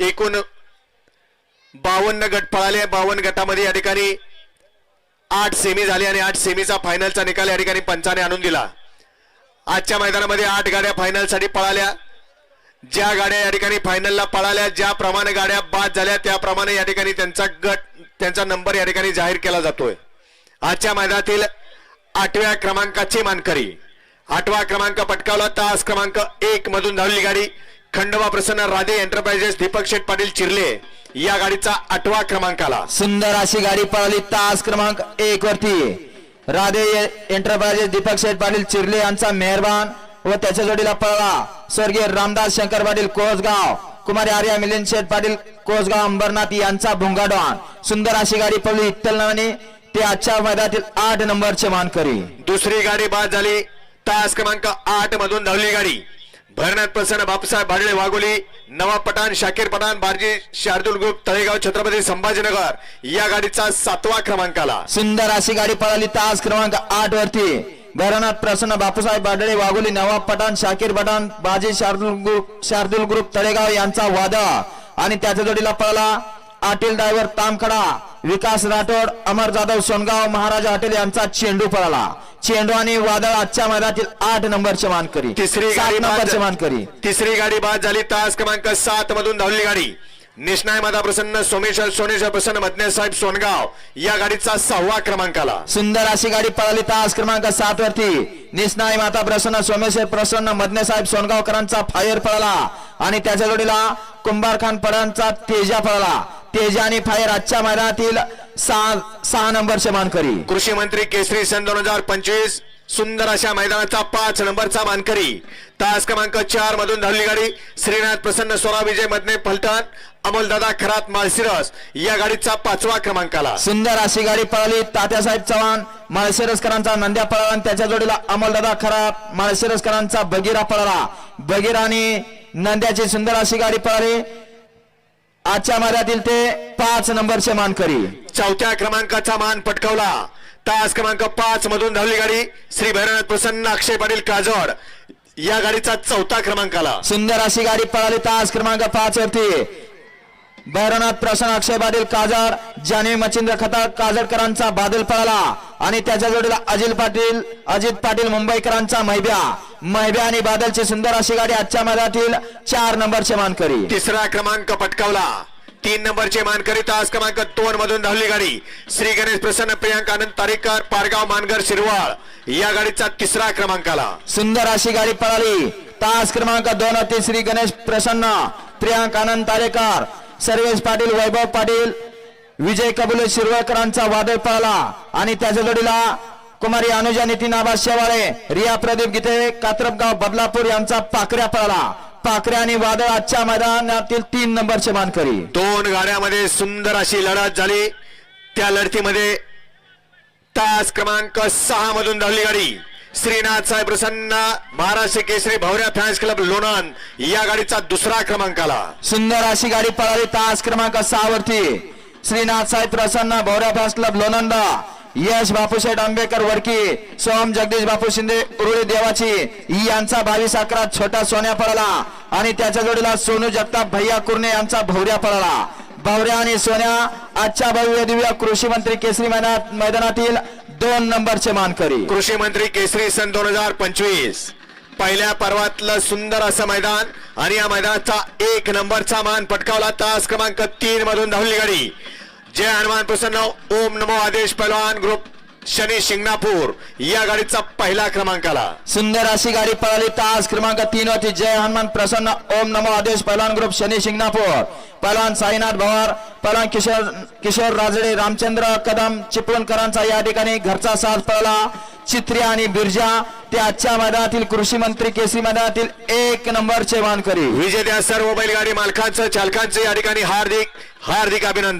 एकूण बावन्न गट पळाले. बावन्न गटामध्ये या ठिकाणी आठ सेमी झाले आणि आठ सेमीचा फायनलचा निकाल या ठिकाणी पंचाने आणून दिला. आजच्या मैदानामध्ये आठ गाड्या फायनलसाठी पळाल्या. ज्या गाड्या या ठिकाणी फायनलला पळाल्या ज्याप्रमाणे गाड्या बाद झाल्या त्याप्रमाणे या ठिकाणी त्यांचा गट त्यांचा नंबर या ठिकाणी जाहीर केला जातोय. आजच्या मैदानातील आठव्या क्रमांकाची मानकरी. आठवा क्रमांक पटकावला. तास क्रमांक एक मधून धावली गाडी. खंडोबा प्रसन्न राधे एंटरप्राइजेस दीपक शेठ पाटील चिरले या गाडीचा आठवा क्रमांक आला सुंदर अशी गाडी पळाली तास क्रमांक एक वरती. राधे एंटरप्राइजेस दीपक शेठ पाटील चिरले यांचा मेहरबान व त्याच्या जोडीला पळाला स्वर्गीय रामदास शंकर पाटील कोसगाव कुमारी आर्या मिलिंद शेठ पाटील कोसगाव अंबरनाथ यांचा भुंगाडवान. सुंदर अशी गाडी पळली इत्तल नावाने ते आजच्या मैदानातील आठ नंबरचे मानकरी. दुसरी गाडी बाद झाली तास क्रमांक आठ मधून धावली गाडी. भरण्यात प्रसन्न बापूसाहेब भाडळे वाघोली नवा पठाण शाकीर पठाण बारजी शार्दुल ग्रुप तळेगाव छत्रपती संभाजीनगर. या गाडीचा सातवा क्रमांक आला सुंदर अशी गाडी पळाली तास क्रमांक आठ वरती. भरनाथ प्रसन्न बापूसाहेब बाडळे वाघोली नवा पठाण शाकीर पठाण बाजी शार्दुल ग्रुप शार्दुल ग्रुप तळेगाव यांचा वादा. आणि त्याच्या जोडीला पळाला आटील ड्रायव्हर तामखडा विकास राठोड अमर जाधव सोनगाव महाराजा हॉटेल यांचा चेंडू पळाला. चेंडू आणि वादळ आजच्या मैदानातील आठ नंबरचे मानकरी. तिसरी गाडी नंबरचे बाद मानकरी. तिसरी गाडी बाद झाली. तास क्रमांक सात मधून धावली गाडी. निष्णाय माता प्रसन्न सोमेश्वर सोनेश्वर प्रसन्न मदने साहेब सोनगाव या गाडीचा सहावा क्रमांक आला सुंदर अशी गाडी पळाली तास क्रमांक सात वरती. निसनाई माता प्रसन्न सोमेश्वर प्रसन्न मदने साहेब सोनगावकरांचा फायर पळाला. आणि त्याच्या जोडीला कुंभार खान पडांचा तेजा पळाला. तेजा आणि फायर आजच्या मैदानातील सहा सहा नंबरचे मानकरी. कृषी मंत्री केसरी सन दोन हजार पंचवीस सुंदर अशा मैदानाचा पाच नंबरचा मानकरी. तास क्रमांक चार मधून धावली गाडी श्रीनाथ प्रसन्न सोना विजय मधने फलटण अमोलदादा खरात माळशिरस या गाडीचा पाचवा क्रमांक आला सुंदर अशी गाडी पळाली तात्यासाहेब चव्हाण माळशिरसकरांचा नंद्या पळाला आणि त्याच्या जोडीला अमोलदादा खरा माळशिरसकरांचा बगीरा पळाला. बगीरा आणि नंद्याची सुंदर अशी गाडी पळाली. आजच्या मैदानातील ते पाच नंबरचे मानकरी. चौथ्या क्रमांकाचा मान पटकावला. तास क्रमांक पाच मधून धावली गाडी श्री भैरवनाथ प्रसन्न अक्षय पाटील काजोड या गाडीचा चौथा क्रमांक आला सुंदर अशी गाडी पळाली तास क्रमांक पाच वरती. भैरवनाथ प्रसन्न अक्षय बादल काजर जान्हवी मच्छिंद्र खताळ काजडकरांचा बादल पळाला. आणि त्याच्या जोडीला अजित पाटील अजित पाटील मुंबईकरांचा मैब्या. मैब्या आणि बादलची सुंदर अशी गाडी आजच्या मैदानातील चार नंबरचे मानकरी. तिसरा क्रमांक पटकावला. तीन नंबरचे मानकरी तास क्रमांक दोन मधून धावली गाडी. श्री गणेश प्रसन्न प्रियांक आनंद तारेकर पारगाव मानगर शिरवाळ या गाडीचा तिसरा क्रमांक आला सुंदर अशी गाडी पळाली. तास क्रमांक दोन होते श्री गणेश प्रसन्न प्रियांक आनंद तारेकर. सर्वेश पाटील वैभव पाटील विजय कबुले शिरवळकरांचा वादळ पळाला. आणि त्याच्या जोडीला कुमारी अनुजा नितीन आबा शेवाळे रिया प्रदीप गीते कात्रपगाव बदलापूर यांचा पाकऱ्या पळाला. पाकऱ्या आणि वादळ आजच्या मैदानातील तीन नंबरचे मानकरी. दोन गाड्यामध्ये सुंदर अशी लढत झाली. त्या लढतीमध्ये तास क्रमांक सहा मधून धावली गाडी. श्रीनाथ साहेब प्रसन्न महाराष्ट्र केसरी भवऱ्या फॅन्स क्लब लोणंद या गाडीचा दुसरा क्रमांक आला. सुंदर अशी गाडी पळाली तास क्रमांक सहा वरती. श्रीनाथ साई प्रसन्न भौऱ्या फॅन्स क्लब लोणंदा यश बापूसाहेब आंबेकर वडकी सोम जगदीश बापू शिंदे उरुळी देवाची यांचा बावीस अकरा छोटा सोन्या पळाला. आणि त्याच्या जोडीला सोनू जगताप भैया कुर्णे यांचा भौऱ्या पळाला. भौऱ्या आणि सोन्या आजच्या भव्य दिव्या कृषी मंत्री केसरी मैदानात मैदानातील दोन नंबरचे मानकरी. कृषी मंत्री केसरी सन दोन हजार पंचवीस. पहिल्या पर्वातलं सुंदर असं मैदान आणि या मैदानाचा एक नंबरचा मान पटकावला तास क्रमांक तीन मधून धावली गाडी. जय हनुमान प्रसन्न. ओम नमो आदेश पहलवान ग्रुप शनी शिंगणापूर. या गाडीचा पहिला क्रमांक आला सुंदर अशी गाडी पळाली. तास क्रमांक तीन होती जय हनुमान प्रसन्न. ओम नमो आदेश पहलवान ग्रुप शनी शिंगणापूर. पहलवान साईनाथ भवार पहलवान किशोर किशोर राजडे रामचंद्र कदम चिपळूणकरांचा या ठिकाणी घरचा साथ पळाला. चित्र्या आणि बिरजा ते आजच्या मैदानातील कृषी मंत्री केसरी मैदानातील एक नंबरचे मानकरी विजेत्या सर्व बैलगाडी मालकांचं चालकांचे या ठिकाणी हार्दिक हार्दिक अभिनंदन.